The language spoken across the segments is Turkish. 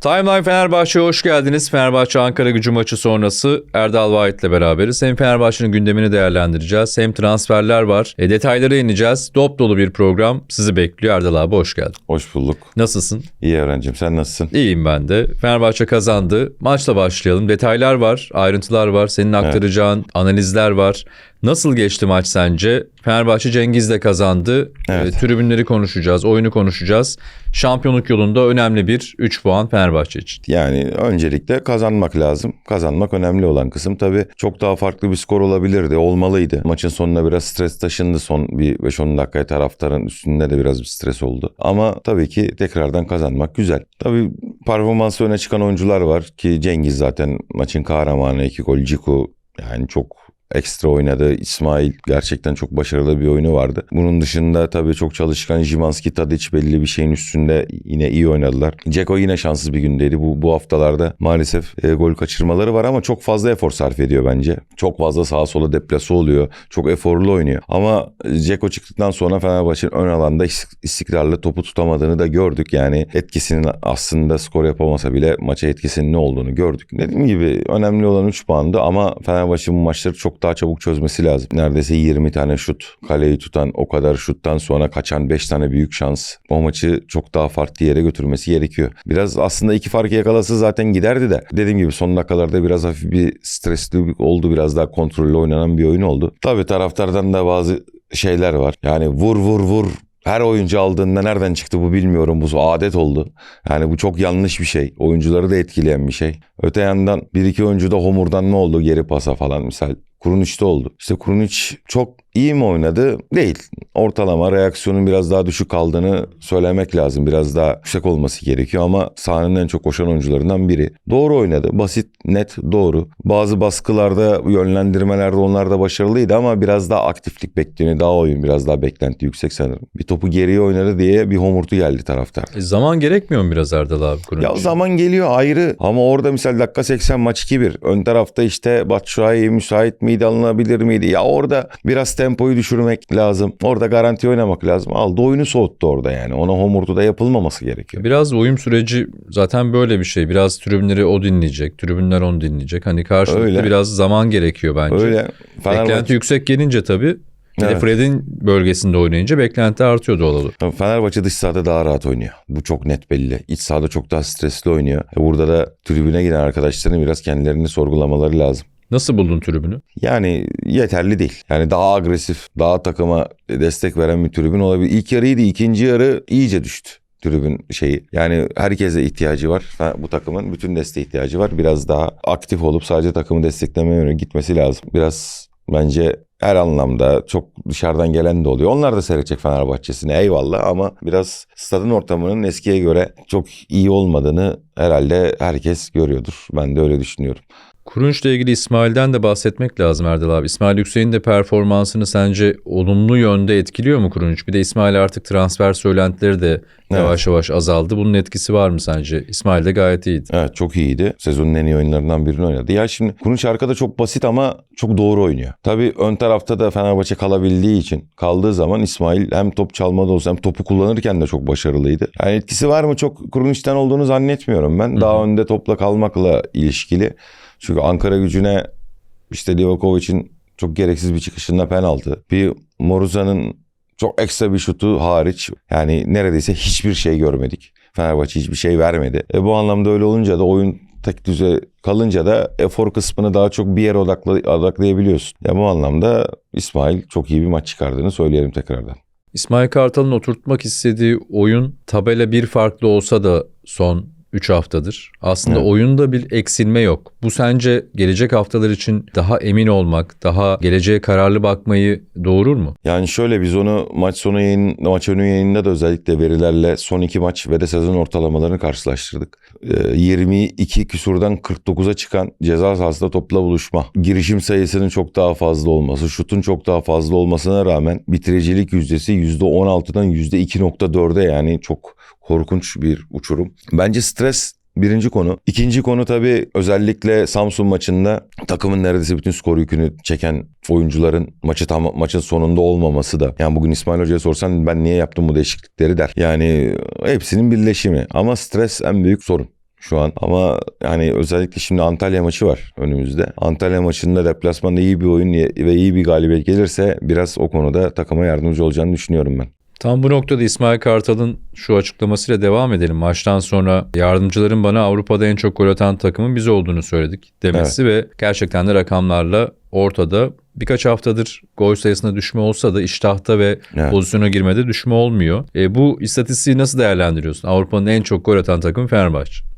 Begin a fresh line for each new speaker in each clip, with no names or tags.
Timeline Fenerbahçe'ye hoş geldiniz. Fenerbahçe Ankara gücü maçı sonrası Erdal Vahit ile beraberiz. Hem Fenerbahçe'nin gündemini değerlendireceğiz hem transferler var. E, detaylara ineceğiz. Dop dolu bir program sizi bekliyor. Erdal abi hoş geldin.
Hoş bulduk.
Nasılsın?
İyi öğrencim sen nasılsın?
İyiyim ben de. Fenerbahçe kazandı. Maçla başlayalım. Detaylar var, ayrıntılar var. Senin aktaracağın analizler var. Nasıl geçti maç sence? Fenerbahçe Cengiz de kazandı.
Evet.
E, tribünleri konuşacağız, oyunu konuşacağız. Şampiyonluk yolunda önemli bir 3 puan Fenerbahçe için.
Yani öncelikle kazanmak lazım. Kazanmak önemli olan kısım. Tabii çok daha farklı bir skor olabilirdi. Olmalıydı. Maçın sonuna biraz stres taşındı. Son bir 5-10 dakikaya taraftarın üstünde de biraz bir stres oldu. Ama tabii ki tekrardan kazanmak güzel. Tabii performansı öne çıkan oyuncular var ki Cengiz zaten maçın kahramanı. iki gol Ciku yani çok ekstra oynadı. İsmail gerçekten çok başarılı bir oyunu vardı. Bunun dışında tabii çok çalışkan Jimanski Tadic belli bir şeyin üstünde yine iyi oynadılar. Ceko yine şanssız bir gündeydi. Bu, bu haftalarda maalesef e, gol kaçırmaları var ama çok fazla efor sarf ediyor bence. Çok fazla sağa sola deplase oluyor. Çok eforlu oynuyor. Ama Ceko çıktıktan sonra Fenerbahçe'nin ön alanda is- istikrarlı topu tutamadığını da gördük. Yani etkisinin aslında skor yapamasa bile maça etkisinin ne olduğunu gördük. Dediğim gibi önemli olan 3 puandı ama Fenerbahçe bu maçları çok daha çabuk çözmesi lazım. Neredeyse 20 tane şut, kaleyi tutan o kadar şuttan sonra kaçan 5 tane büyük şans. O maçı çok daha farklı yere götürmesi gerekiyor. Biraz aslında iki fark yakalası zaten giderdi de. Dediğim gibi son dakikalarda biraz hafif bir stresli oldu. Biraz daha kontrollü oynanan bir oyun oldu. Tabii taraftardan da bazı şeyler var. Yani vur vur vur her oyuncu aldığında nereden çıktı bu bilmiyorum. Bu adet oldu. Yani bu çok yanlış bir şey. Oyuncuları da etkileyen bir şey. Öte yandan bir iki oyuncu da homurdan ne oldu geri pasa falan misal. Kuruniç'te oldu. İşte Kuruniç çok iyi mi oynadı? Değil. Ortalama reaksiyonun biraz daha düşük kaldığını söylemek lazım. Biraz daha yüksek olması gerekiyor ama sahanın en çok koşan oyuncularından biri. Doğru oynadı. Basit, net, doğru. Bazı baskılarda, yönlendirmelerde onlar da başarılıydı ama biraz daha aktiflik bekleniyor. Daha oyun biraz daha beklenti yüksek sanırım. Bir topu geriye oynadı diye bir homurtu geldi taraftar.
E, zaman gerekmiyor mu biraz Erdal abi? Kurun
Ya zaman geliyor ayrı ama orada misal dakika 80 maç 2-1. Ön tarafta işte Batshuayi müsait miydi alınabilir miydi? Ya orada biraz tempoyu düşürmek lazım. Orada garanti oynamak lazım. Aldı oyunu soğuttu orada yani. Ona homurtu da yapılmaması gerekiyor.
Biraz uyum süreci zaten böyle bir şey. Biraz tribünleri o dinleyecek, tribünler onu dinleyecek. Hani karşılıklı
Öyle.
biraz zaman gerekiyor bence.
Öyle.
Beklenti
Fenerbahçe,
yüksek gelince tabii de
Evet.
Fred'in bölgesinde oynayınca beklenti artıyor doğal olarak.
Fenerbahçe dış sahada daha rahat oynuyor. Bu çok net belli. İç sahada çok daha stresli oynuyor. E Burada da tribüne giden arkadaşların biraz kendilerini sorgulamaları lazım.
Nasıl buldun tribünü?
Yani yeterli değil. Yani daha agresif, daha takıma destek veren bir tribün olabilir. İlk yarı iyiydi, ikinci yarı iyice düştü tribün şeyi. Yani herkese ihtiyacı var. Ha, Bu takımın bütün desteğe ihtiyacı var. Biraz daha aktif olup sadece takımı desteklemeye yönelik gitmesi lazım. Biraz bence her anlamda çok dışarıdan gelen de oluyor. Onlar da seyredecek Fenerbahçe'sini eyvallah ama biraz stadın ortamının eskiye göre çok iyi olmadığını herhalde herkes görüyordur. Ben de öyle düşünüyorum.
Kurunç'la ilgili İsmail'den de bahsetmek lazım Erdal abi. İsmail Yüksek'in de performansını sence olumlu yönde etkiliyor mu Kurunç? Bir de İsmail artık transfer söylentileri de yavaş yavaş azaldı. Bunun etkisi var mı sence? İsmail de gayet iyiydi.
Evet çok iyiydi. Sezonun en iyi oyunlarından birini oynadı. Ya şimdi Kuruç arkada çok basit ama çok doğru oynuyor. Tabii ön tarafta da Fenerbahçe kalabildiği için kaldığı zaman İsmail hem top çalmada olsa hem topu kullanırken de çok başarılıydı. Yani etkisi var mı çok Kuruç'tan olduğunu zannetmiyorum ben. Daha önde topla kalmakla ilişkili. Çünkü Ankara gücüne işte Livakovic'in çok gereksiz bir çıkışında penaltı. Bir Moruza'nın çok ekstra bir şutu hariç yani neredeyse hiçbir şey görmedik. Fenerbahçe hiçbir şey vermedi. E bu anlamda öyle olunca da oyun tek düze kalınca da efor kısmını daha çok bir yere odakla, odaklayabiliyorsun. Ya bu anlamda İsmail çok iyi bir maç çıkardığını söyleyelim tekrardan.
İsmail Kartal'ın oturtmak istediği oyun tabela bir farklı olsa da son 3 haftadır. Aslında
Evet.
oyunda bir eksilme yok. Bu sence gelecek haftalar için daha emin olmak, daha geleceğe kararlı bakmayı doğurur mu?
Yani şöyle biz onu maç sonu yayın, maç önü yayınında da özellikle verilerle son iki maç ve de sezon ortalamalarını karşılaştırdık. Ee, 22 küsurdan 49'a çıkan ceza sahasında topla buluşma. Girişim sayısının çok daha fazla olması, şutun çok daha fazla olmasına rağmen bitiricilik yüzdesi %16'dan %2.4'e yani çok korkunç bir uçurum. Bence stres Birinci konu. İkinci konu tabii özellikle Samsun maçında takımın neredeyse bütün skor yükünü çeken oyuncuların maçı tam maçın sonunda olmaması da. Yani bugün İsmail Hoca'ya sorsan ben niye yaptım bu değişiklikleri der. Yani hepsinin birleşimi ama stres en büyük sorun. şu an ama hani özellikle şimdi Antalya maçı var önümüzde. Antalya maçında deplasmanda iyi bir oyun ve iyi bir galibiyet gelirse biraz o konuda takıma yardımcı olacağını düşünüyorum ben.
Tam bu noktada İsmail Kartal'ın şu açıklamasıyla devam edelim. Maçtan sonra yardımcıların bana Avrupa'da en çok gol atan takımın biz olduğunu söyledik demesi ve gerçekten de rakamlarla ortada. Birkaç haftadır gol sayısında düşme olsa da iştahta ve
Evet.
pozisyona girmede düşme olmuyor. E, bu istatistiği nasıl değerlendiriyorsun? Avrupa'nın en çok gol atan takımı Fenerbahçe.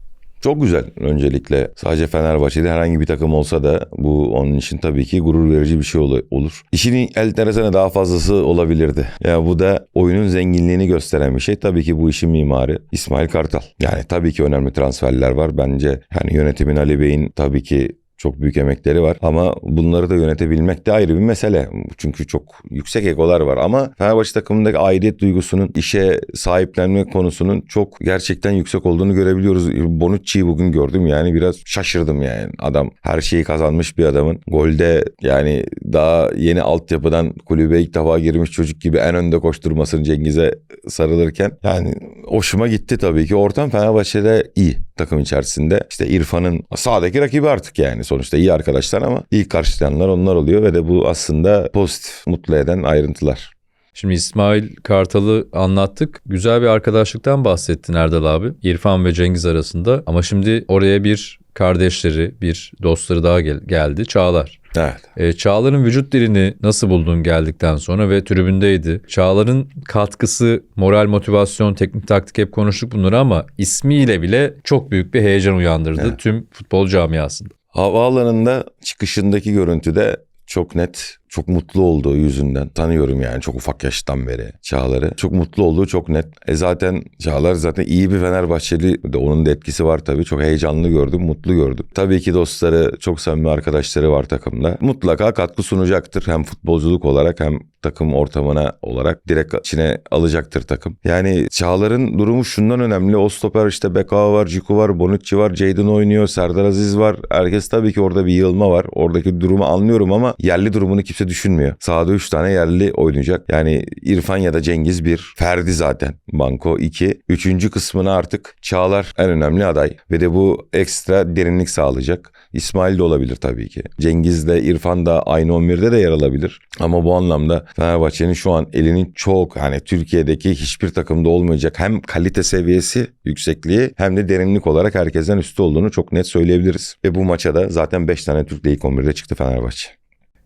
Çok güzel öncelikle. Sadece Fenerbahçe'de herhangi bir takım olsa da bu onun için tabii ki gurur verici bir şey ol- olur. İşin enteresanı daha fazlası olabilirdi. Ya bu da oyunun zenginliğini gösteren bir şey. Tabii ki bu işin mimarı İsmail Kartal. Yani tabii ki önemli transferler var. Bence yani yönetimin Ali Bey'in tabii ki çok büyük emekleri var ama bunları da yönetebilmek de ayrı bir mesele. Çünkü çok yüksek egolar var ama Fenerbahçe takımındaki aidiyet duygusunun işe sahiplenme konusunun çok gerçekten yüksek olduğunu görebiliyoruz. Bonucci'yi bugün gördüm yani biraz şaşırdım yani. Adam her şeyi kazanmış bir adamın. Golde yani daha yeni altyapıdan kulübe ilk defa girmiş çocuk gibi en önde koşturmasını Cengiz'e sarılırken yani hoşuma gitti tabii ki. Ortam Fenerbahçe'de iyi takım içerisinde. İşte İrfan'ın sağdaki rakibi artık yani sonuçta iyi arkadaşlar ama ilk karşılayanlar onlar oluyor ve de bu aslında pozitif, mutlu eden ayrıntılar.
Şimdi İsmail Kartal'ı anlattık. Güzel bir arkadaşlıktan bahsettin Erdal abi. İrfan ve Cengiz arasında. Ama şimdi oraya bir kardeşleri, bir dostları daha gel- geldi. Çağlar.
Evet.
E, Çağlar'ın vücut dilini nasıl buldun geldikten sonra ve tribündeydi. Çağlar'ın katkısı, moral, motivasyon, teknik taktik hep konuştuk bunları ama ismiyle bile çok büyük bir heyecan uyandırdı
Evet.
tüm futbol camiasında.
Havaalanında çıkışındaki görüntüde çok net, çok mutlu olduğu yüzünden tanıyorum yani çok ufak yaştan beri Çağlar'ı. Çok mutlu olduğu çok net. E zaten Çağlar zaten iyi bir Fenerbahçeli de onun da etkisi var tabii. Çok heyecanlı gördüm, mutlu gördüm. Tabii ki dostları, çok samimi arkadaşları var takımda. Mutlaka katkı sunacaktır hem futbolculuk olarak hem takım ortamına olarak direkt içine alacaktır takım. Yani Çağlar'ın durumu şundan önemli. O stoper işte Beka var, Ciku var, Bonucci var, Jadon oynuyor, Serdar Aziz var. Herkes tabii ki orada bir yığılma var. Oradaki durumu anlıyorum ama yerli durumunu kimse düşünmüyor. Sahada 3 tane yerli oynayacak. Yani İrfan ya da Cengiz bir. Ferdi zaten. Banko 2. Üçüncü kısmına artık Çağlar en önemli aday. Ve de bu ekstra derinlik sağlayacak. İsmail de olabilir tabii ki. Cengiz de İrfan da aynı 11'de de yer alabilir. Ama bu anlamda Fenerbahçe'nin şu an elinin çok hani Türkiye'deki hiçbir takımda olmayacak hem kalite seviyesi yüksekliği hem de derinlik olarak herkesten üstü olduğunu çok net söyleyebiliriz. Ve bu maça da zaten 5 tane Türk ilk 11'de çıktı Fenerbahçe.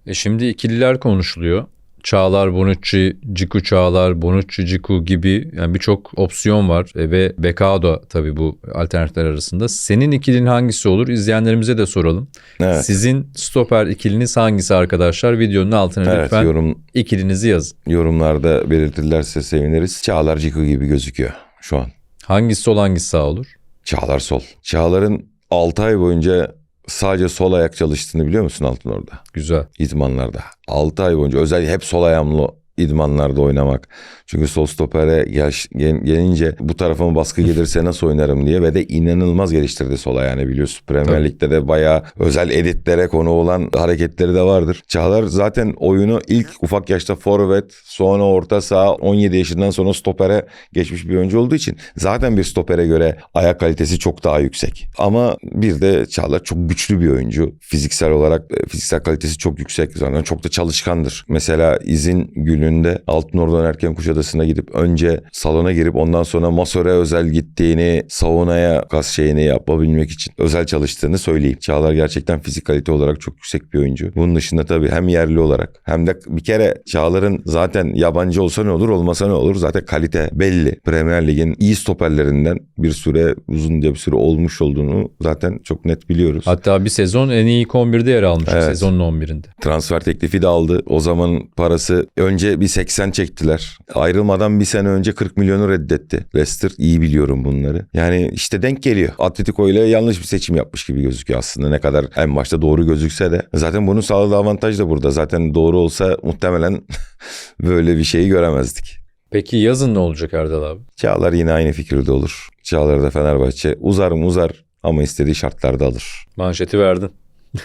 E şimdi ikililer konuşuluyor. Çağlar, Bonucci, Ciku Çağlar, Bonucci, Ciku gibi yani birçok opsiyon var E, ve Bekao da tabii bu alternatifler arasında. Senin ikilin hangisi olur? İzleyenlerimize de soralım.
Evet.
Sizin stoper ikiliniz hangisi arkadaşlar? Videonun altına
Evet
lütfen
yorum,
ikilinizi yazın.
yorumlarda belirtirlerse seviniriz. Çağlar Ciku gibi gözüküyor şu an.
Hangisi sol hangisi sağ olur?
Çağlar sol. Çağlar'ın 6 ay boyunca sadece sol ayak çalıştığını biliyor musun Altın orada?
Güzel.
idmanlarda. 6 ay boyunca özellikle hep sol ayağımlı idmanlarda oynamak. Çünkü sol stopere gel, gel- gelince bu tarafa mı baskı gelirse nasıl oynarım diye ve de inanılmaz geliştirdi sol ayağını biliyorsun. Premier. Lig'de de bayağı özel editlere konu olan hareketleri de vardır. Çağlar zaten oyunu ilk ufak yaşta forvet sonra orta saha 17 yaşından sonra stopere geçmiş bir oyuncu olduğu için zaten bir stopere göre ayak kalitesi çok daha yüksek. Ama bir de Çağlar çok güçlü bir oyuncu. Fiziksel olarak e, fiziksel kalitesi çok yüksek. Zaten çok da çalışkandır. Mesela izin gününde Altınordu'dan erken Kuşadası'na gidip önce salona girip ondan sonra masöre özel gittiğini saunaya kas şeyini yapabilmek için özel çalıştığını söyleyeyim. Çağlar gerçekten fizik kalite olarak çok yüksek bir oyuncu. Bunun dışında tabii hem yerli olarak hem de bir kere Çağlar'ın zaten yabancı olsa ne olur olmasa ne olur zaten kalite belli. Premier Lig'in iyi stoperlerinden bir süre uzunca bir süre olmuş olduğunu zaten çok net biliyoruz.
Hatta bir sezon en iyi ilk 11'de yer almış.
Evet.
Sezonun 11'inde.
Transfer teklifi de aldı. O zaman parası önce bir 80 çektiler. Ayrılmadan bir sene önce 40 milyonu reddetti. Leicester iyi biliyorum bunları. Yani işte denk geliyor. Atletico ile yanlış bir seçim yapmış gibi gözüküyor aslında. Ne kadar en başta doğru gözükse de. Zaten bunun sağladığı avantaj da burada. Zaten doğru olsa muhtemelen böyle bir şeyi göremezdik.
Peki yazın ne olacak Erdal abi?
Çağlar yine aynı fikirde olur. Çağlar da Fenerbahçe uzar mı uzar ama istediği şartlarda alır.
Manşeti verdin.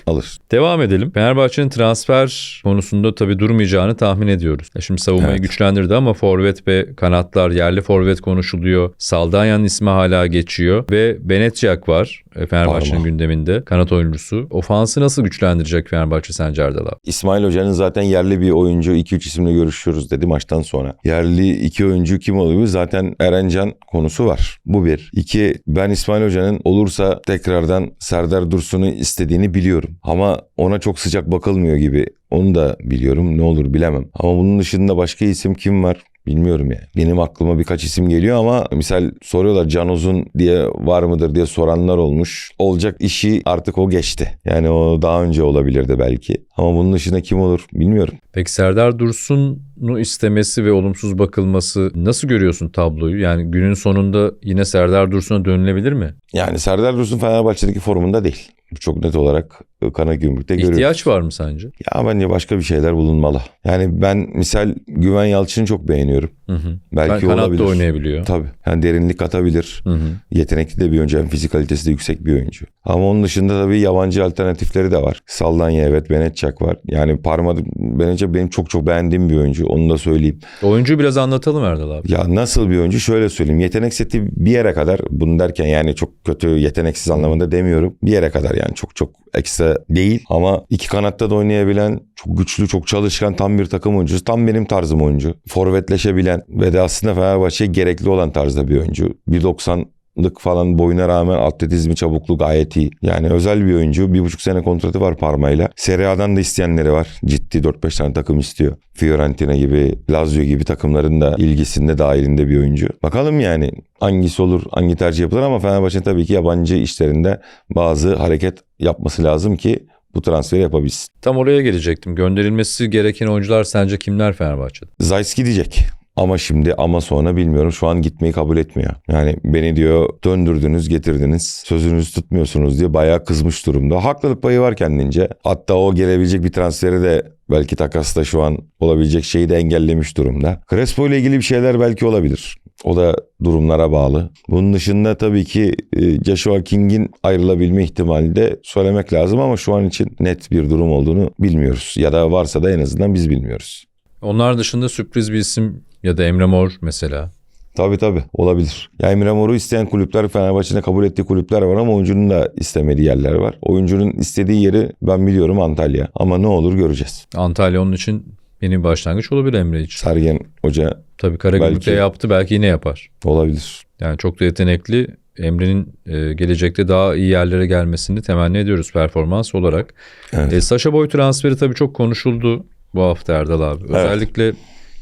Alır.
Devam edelim. Fenerbahçe'nin transfer konusunda tabii durmayacağını tahmin ediyoruz. Ya Şimdi savunmayı
Evet.
güçlendirdi ama forvet ve kanatlar, yerli forvet konuşuluyor. Saldanyan ismi hala geçiyor ve Benetjak var e, Fenerbahçe'nin gündeminde. Kanat oyuncusu. Ofansı nasıl güçlendirecek Fenerbahçe sence Erdal?
İsmail Hoca'nın zaten yerli bir oyuncu 2-3 isimle görüşüyoruz dedi maçtan sonra. Yerli iki oyuncu kim oluyor? Zaten Erencan konusu var. Bu bir. İki ben İsmail Hoca'nın olursa tekrardan Serdar Dursun'u istediğini biliyorum. Ama ona çok sıcak bakılmıyor gibi. Onu da biliyorum. Ne olur bilemem. Ama bunun dışında başka isim kim var? Bilmiyorum yani. Benim aklıma birkaç isim geliyor ama misal soruyorlar Can Uzun diye var mıdır diye soranlar olmuş. Olacak işi artık o geçti. Yani o daha önce olabilirdi belki. Ama bunun dışında kim olur bilmiyorum.
Peki Serdar Dursun'u istemesi ve olumsuz bakılması nasıl görüyorsun tabloyu? Yani günün sonunda yine Serdar Dursun'a dönülebilir mi?
Yani Serdar Dursun Fenerbahçe'deki formunda değil. Bu çok net olarak e, Karagümrük'te görüyoruz.
İhtiyaç var mı sence?
Ya bence başka bir şeyler bulunmalı. Yani ben misal Güven Yalçın'ı çok beğeniyorum.
Hı hı.
Belki
Kanatta
olabilir.
oynayabiliyor.
Tabii. Yani derinlik katabilir.
Hı hı.
Yetenekli de bir oyuncu. Hem fizik kalitesi de yüksek bir oyuncu. Ama onun dışında tabii yabancı alternatifleri de var. Saldanya evet. Benetçak var. Yani Parma Benetçak benim çok çok beğendiğim bir oyuncu. Onu da söyleyeyim.
Oyuncuyu biraz anlatalım Erdal abi.
Ya nasıl bir oyuncu? Şöyle söyleyeyim. Yetenek seti bir yere kadar. Bunu derken yani çok kötü yeteneksiz anlamında demiyorum. Bir yere kadar yani çok çok ekstra değil. Ama iki kanatta da oynayabilen, çok güçlü, çok çalışkan tam bir takım oyuncusu. Tam benim tarzım oyuncu. Forvetleşebilen ve de aslında Fenerbahçe'ye gerekli olan tarzda bir oyuncu. 1.90 lık falan boyuna rağmen atletizmi çabukluğu gayet iyi. Yani özel bir oyuncu. Bir buçuk sene kontratı var Parma'yla. Serie A'dan da isteyenleri var. Ciddi 4-5 tane takım istiyor. Fiorentina gibi, Lazio gibi takımların da ilgisinde dahilinde bir oyuncu. Bakalım yani hangisi olur, hangi tercih yapılır ama Fenerbahçe tabii ki yabancı işlerinde bazı hareket yapması lazım ki bu transferi yapabilsin.
Tam oraya gelecektim. Gönderilmesi gereken oyuncular sence kimler Fenerbahçe'de?
Zayt gidecek. Ama şimdi ama sonra bilmiyorum şu an gitmeyi kabul etmiyor. Yani beni diyor döndürdünüz getirdiniz sözünüzü tutmuyorsunuz diye bayağı kızmış durumda. Haklılık payı var kendince. Hatta o gelebilecek bir transferi de belki takasla şu an olabilecek şeyi de engellemiş durumda. Crespo ile ilgili bir şeyler belki olabilir. O da durumlara bağlı. Bunun dışında tabii ki e, Joshua King'in ayrılabilme ihtimali de söylemek lazım ama şu an için net bir durum olduğunu bilmiyoruz. Ya da varsa da en azından biz bilmiyoruz.
Onlar dışında sürpriz bir isim ya da Emre Mor mesela.
Tabii tabii olabilir. Ya Emre Mor'u isteyen kulüpler Fenerbahçe'nin kabul ettiği kulüpler var ama oyuncunun da istemediği yerler var. Oyuncunun istediği yeri ben biliyorum Antalya. Ama ne olur göreceğiz.
Antalya onun için yeni bir başlangıç olabilir Emre için.
Sergen Hoca
Tabii Karagümrük'te yaptı belki yine yapar.
olabilir.
Yani çok da yetenekli. Emre'nin e, gelecekte daha iyi yerlere gelmesini temenni ediyoruz performans olarak.
Evet.
E, Saşa Boy transferi tabii çok konuşuldu bu hafta Erdal abi. Özellikle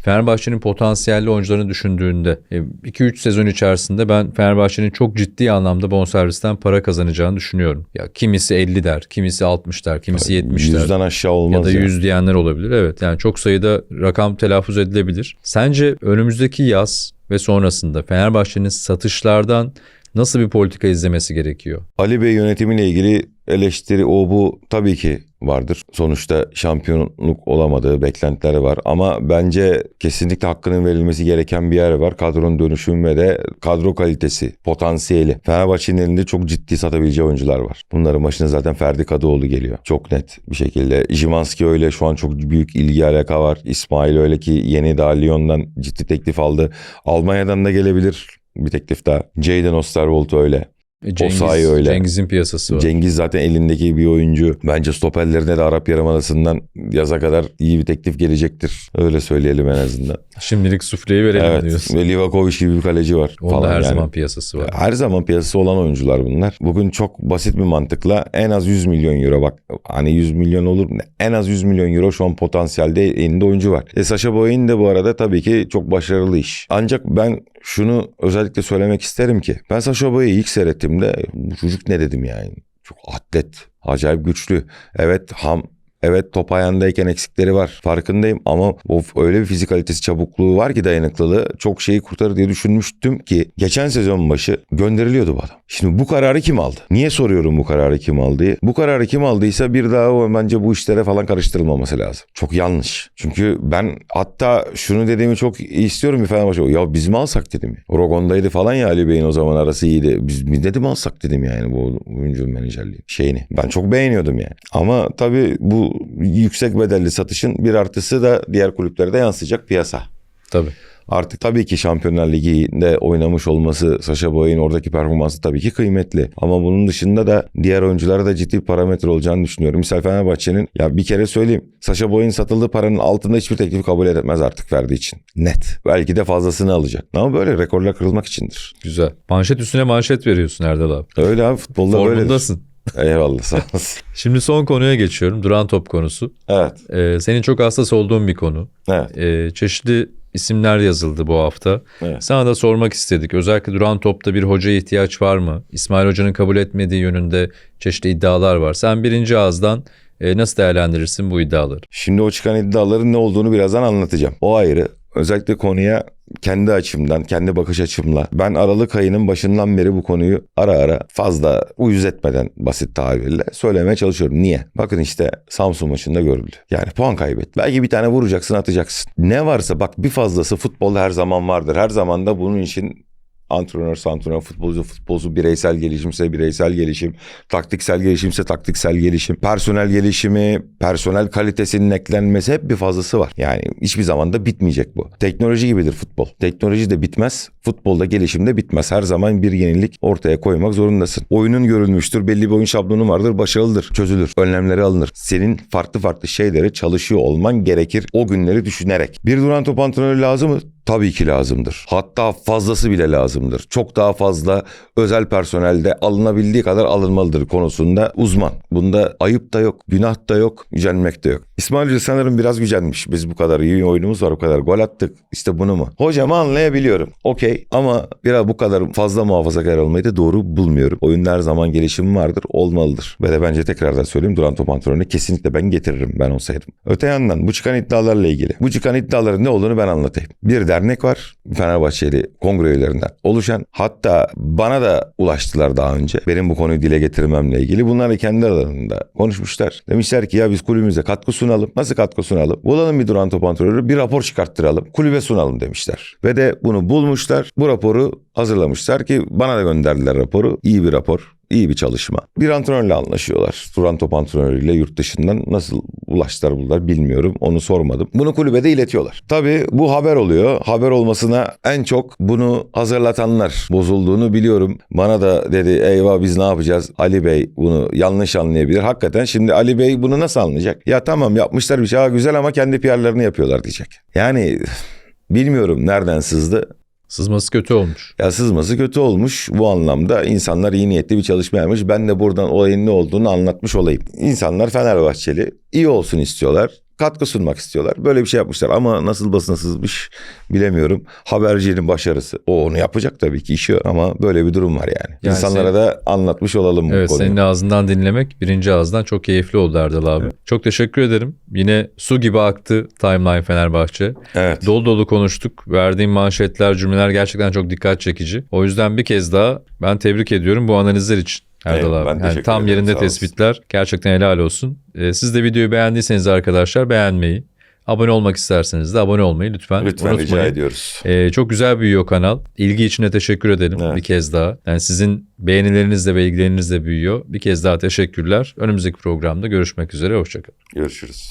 Fenerbahçe'nin potansiyelli oyuncularını düşündüğünde 2-3 sezon içerisinde ben Fenerbahçe'nin çok ciddi anlamda bonservisten para kazanacağını düşünüyorum. Ya kimisi 50 der, kimisi 60 der, kimisi 70 der.
Yüzden aşağı
Ya
olmaz
da
ya.
100 diyenler olabilir. Evet yani çok sayıda rakam telaffuz edilebilir. Sence önümüzdeki yaz ve sonrasında Fenerbahçe'nin satışlardan nasıl bir politika izlemesi gerekiyor?
Ali Bey yönetimiyle ilgili eleştiri o bu tabii ki vardır. Sonuçta şampiyonluk olamadığı beklentiler var ama bence kesinlikle hakkının verilmesi gereken bir yer var. Kadronun dönüşümü ve de kadro kalitesi, potansiyeli. Fenerbahçe'nin elinde çok ciddi satabileceği oyuncular var. Bunların başına zaten Ferdi Kadıoğlu geliyor. Çok net bir şekilde. Jimanski öyle şu an çok büyük ilgi alaka var. İsmail öyle ki yeni daha Lyon'dan ciddi teklif aldı. Almanya'dan da gelebilir bir teklif daha. Jadon Osterwold öyle.
E, Cengiz,
sahi öyle.
Cengiz'in piyasası var.
Cengiz zaten elindeki bir oyuncu. Bence stoperlerine de Arap Yarımadası'ndan yaza kadar iyi bir teklif gelecektir. Öyle söyleyelim en azından.
Şimdilik sufleyi verelim
evet.
diyorsun.
Ve Livakovic gibi bir kaleci var.
Onda
falan
her
yani.
zaman piyasası var.
Her zaman piyasası olan oyuncular bunlar. Bugün çok basit bir mantıkla en az 100 milyon euro bak hani 100 milyon olur mu? En az 100 milyon euro şu an potansiyelde elinde oyuncu var. E Sasha Boy'un de bu arada tabii ki çok başarılı iş. Ancak ben şunu özellikle söylemek isterim ki ben Sasha Boy'u ilk seyrettiğimde bu çocuk ne dedim yani. Çok atlet, acayip güçlü. Evet ham Evet top ayağındayken eksikleri var. Farkındayım ama o öyle bir fizikalitesi, çabukluğu var ki dayanıklılığı çok şeyi kurtarır diye düşünmüştüm ki geçen sezon başı gönderiliyordu bu adam. Şimdi bu kararı kim aldı? Niye soruyorum bu kararı kim aldı? Bu kararı kim aldıysa bir daha o bence bu işlere falan karıştırılmaması lazım. Çok yanlış. Çünkü ben hatta şunu dediğimi çok istiyorum bir Fenerbahçe. Ya biz mi alsak dedim. Rogonda'ydı falan ya Ali Bey'in o zaman arası iyiydi. Biz mi alsak dedim yani bu oyuncu menajerliği şeyini. Ben çok beğeniyordum yani. Ama tabii bu yüksek bedelli satışın bir artısı da diğer kulüplere de yansıyacak piyasa.
Tabii.
Artık tabii ki Şampiyonlar Ligi'nde oynamış olması Sasha Boy'un oradaki performansı tabii ki kıymetli. Ama bunun dışında da diğer oyunculara da ciddi parametre olacağını düşünüyorum. Misal Fenerbahçe'nin ya bir kere söyleyeyim. Sasha Boy'un satıldığı paranın altında hiçbir teklif kabul etmez artık verdiği için. Net. Belki de fazlasını alacak. Ama böyle rekorlar kırılmak içindir.
Güzel. Manşet üstüne manşet veriyorsun Erdal abi.
Öyle abi futbolda böyledir.
Formundasın.
Eyvallah sağ olasın.
Şimdi son konuya geçiyorum. Duran top konusu.
Evet.
Ee, senin çok hassas olduğun bir konu.
Evet.
Ee, çeşitli isimler yazıldı bu hafta.
Evet.
Sana da sormak istedik. Özellikle duran topta bir hocaya ihtiyaç var mı? İsmail Hoca'nın kabul etmediği yönünde çeşitli iddialar var. Sen birinci ağızdan e, nasıl değerlendirirsin bu iddiaları?
Şimdi o çıkan iddiaların ne olduğunu birazdan anlatacağım. O ayrı. Özellikle konuya kendi açımdan, kendi bakış açımla. Ben Aralık ayının başından beri bu konuyu ara ara fazla uyuz etmeden basit tabirle söylemeye çalışıyorum. Niye? Bakın işte Samsun maçında görüldü. Yani puan kaybet. Belki bir tane vuracaksın atacaksın. Ne varsa bak bir fazlası futbolda her zaman vardır. Her zaman da bunun için antrenör, antrenör, futbolcu, futbolcu bireysel gelişimse bireysel gelişim, taktiksel gelişimse taktiksel gelişim, personel gelişimi, personel kalitesinin eklenmesi hep bir fazlası var. Yani hiçbir zaman da bitmeyecek bu. Teknoloji gibidir futbol. Teknoloji de bitmez, futbolda gelişim de bitmez. Her zaman bir yenilik ortaya koymak zorundasın. Oyunun görülmüştür, belli bir oyun şablonu vardır, başarılıdır, çözülür, önlemleri alınır. Senin farklı farklı şeyleri çalışıyor olman gerekir o günleri düşünerek. Bir duran top antrenörü lazım mı? Tabii ki lazımdır. Hatta fazlası bile lazımdır. Çok daha fazla özel personelde alınabildiği kadar alınmalıdır konusunda uzman. Bunda ayıp da yok, günah da yok, gücenmek de yok. İsmail sanırım biraz gücenmiş. Biz bu kadar iyi oyunumuz var, bu kadar gol attık. İşte bunu mu? Hocamı anlayabiliyorum. Okey ama biraz bu kadar fazla muhafazakar olmayı da doğru bulmuyorum. Oyunda her zaman gelişimi vardır, olmalıdır. Ve de bence tekrardan söyleyeyim duran top antrenörünü kesinlikle ben getiririm ben olsaydım. Öte yandan bu çıkan iddialarla ilgili. Bu çıkan iddiaların ne olduğunu ben anlatayım. Bir dernek var. Fenerbahçeli kongre üyelerinden oluşan. Hatta bana da ulaştılar daha önce. Benim bu konuyu dile getirmemle ilgili. Bunlar da kendi aralarında konuşmuşlar. Demişler ki ya biz kulübümüze katkı sunalım. Nasıl katkı sunalım? Bulalım bir duran top antrenörü bir rapor çıkarttıralım. Kulübe sunalım demişler. Ve de bunu bulmuşlar. Bu raporu hazırlamışlar ki bana da gönderdiler raporu. İyi bir rapor. iyi bir çalışma. Bir antrenörle anlaşıyorlar. Duran top antrenörüyle yurt dışından nasıl ulaştılar bunlar bilmiyorum. Onu sormadım. Bunu kulübede iletiyorlar. Tabii bu haber oluyor. Haber olmasına en çok bunu hazırlatanlar bozulduğunu biliyorum. Bana da dedi eyvah biz ne yapacağız? Ali Bey bunu yanlış anlayabilir. Hakikaten şimdi Ali Bey bunu nasıl anlayacak? Ya tamam yapmışlar bir şey. Ha, güzel ama kendi PR'larını yapıyorlar diyecek. Yani bilmiyorum nereden sızdı.
Sızması kötü olmuş.
Ya sızması kötü olmuş. Bu anlamda insanlar iyi niyetli bir çalışma yapmış. Ben de buradan olayın ne olduğunu anlatmış olayım. İnsanlar Fenerbahçeli iyi olsun istiyorlar. Katkı sunmak istiyorlar. Böyle bir şey yapmışlar ama nasıl basına sızmış bilemiyorum. Habercinin başarısı. O onu yapacak tabii ki işi ama böyle bir durum var yani.
Yani
İnsanlara da anlatmış olalım bu
Evet
konuyu.
senin ağzından dinlemek birinci ağızdan çok keyifli oldu Erdal abi. Çok teşekkür ederim. Yine su gibi aktı Timeline Fenerbahçe.
Evet.
Dolu dolu konuştuk. Verdiğim manşetler, cümleler gerçekten çok dikkat çekici. O yüzden bir kez daha ben tebrik ediyorum bu analizler için. Erdal
Evet,
abi. Yani tam
ederim,
yerinde tespitler. Gerçekten helal olsun. Ee, siz de videoyu beğendiyseniz arkadaşlar beğenmeyi, abone olmak isterseniz de abone olmayı lütfen,
Lütfen
unutmayın.
rica ediyoruz.
Ee, çok güzel büyüyor kanal. İlgi için de teşekkür edelim
Evet.
bir kez daha. Yani sizin beğenilerinizle ve ilgilerinizle büyüyor. Bir kez daha teşekkürler. Önümüzdeki programda görüşmek üzere. Hoşçakalın.
Görüşürüz.